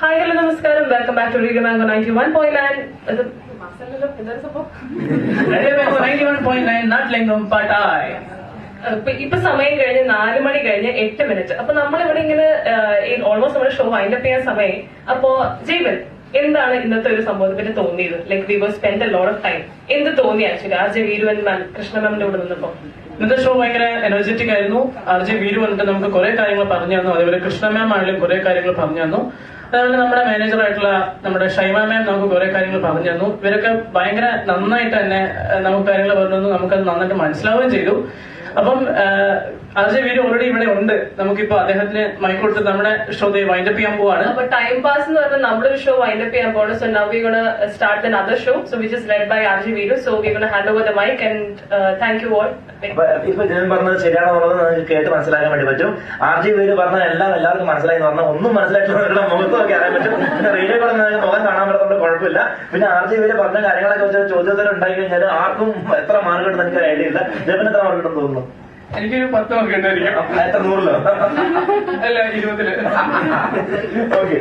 Hi hello നമസ്കാരം. Welcome back to Radio Mango ninety one point nine ഇപ്പൊ സമയം കഴിഞ്ഞ് നാല് മണി കഴിഞ്ഞ് എട്ട് മിനിറ്റ് അപ്പൊ നമ്മളിവിടെ ഇങ്ങനെ ഓൾമോസ്റ്റ് നമ്മുടെ ഷോ വൈൻഡപ്പ് ചെയ്യാൻ സമയം. അപ്പോ ജീവൻ എന്താണ് ഇന്നത്തെ ഒരു സംഭവത്തെ പറ്റി തോന്നിയത്? Like we were spend a lot of time എന്ത് തോന്നി ആക്ച്വലി ആർ ജെ വീരുവൻ മാം കൃഷ്ണ മാമിന്റെ കൂടെ നിന്നപ്പോ? ഇന്നത്തെ ഷോ ഭയങ്കര എനർജറ്റിക് ആയിരുന്നു. ആർ ജെ വീരു വന്നിട്ട് നമുക്ക് കുറെ കാര്യങ്ങൾ പറഞ്ഞു തന്നു. അതേപോലെ കൃഷ്ണ മാം ആണെങ്കിലും കുറെ കാര്യങ്ങൾ പറഞ്ഞു തന്നു. അതേപോലെ നമ്മുടെ മാനേജർ ആയിട്ടുള്ള നമ്മുടെ ഷൈമ മാം നമുക്ക് കുറെ കാര്യങ്ങൾ പറഞ്ഞു തന്നു. ഇവരൊക്കെ ഭയങ്കര നന്നായിട്ട് തന്നെ നമുക്ക് കാര്യങ്ങൾ പറഞ്ഞു തന്നു. നമുക്കത് നന്നായിട്ട് മനസ്സിലാവുകയും ചെയ്തു. അപ്പം ആർ ജെ വീരു ഓൾറെഡി ഇവിടെ ഉണ്ട്. നമുക്കിപ്പോ അദ്ദേഹത്തിന് മൈക്ക് കൊടുത്ത് നമ്മുടെ ഷോ വൈൻഡപ്പ് ചെയ്യാൻ പോവാണ്. അപ്പൊ ടൈം പാസ് എന്ന് പറഞ്ഞാൽ നമ്മളൊരു ഷോ വൈൻഡപ്പ് ചെയ്യാൻ പോകണം so now we gonna start the other show so which is led by R J Veeru. So we gonna hand over the mic and thank you all ഇപ്പൊ ജനൻ പറഞ്ഞത് ശരിയാണെന്നുള്ളത് നിങ്ങൾക്ക് കേട്ട് മനസ്സിലാക്കാൻ വേണ്ടി പറ്റും. ആർ ജി പേര് പറഞ്ഞ എല്ലാം എല്ലാവർക്കും മനസ്സിലായി എന്ന് പറഞ്ഞാൽ ഒന്നും മനസ്സിലായിട്ടുള്ള മുഖത്ത് നോക്കി അറിയാൻ പറ്റും. പിന്നെ റേഡിയോ കൂടെ നിങ്ങൾക്ക് മുഖം കാണാൻ പറ്റുന്നത് കുഴപ്പമില്ല. പിന്നെ ആർ ജി പേര് പറഞ്ഞ കാര്യങ്ങളൊക്കെ വെച്ചാൽ ചോദ്യോത്തരം ഉണ്ടായി കഴിഞ്ഞാൽ ആർക്കും എത്ര മാർക്ക് കിട്ടുന്ന എനിക്ക് ഐഡിയ ഇല്ല. ജപന് എത്ര മാർക്ക് കിട്ടും തോന്നുന്നു? എനിക്കൊരു പത്ത് മാർക്ക് ഉണ്ടായിരിക്കും. എത്ര നൂറിലോ? അല്ല ഇരുപതിൽ ഓക്കെ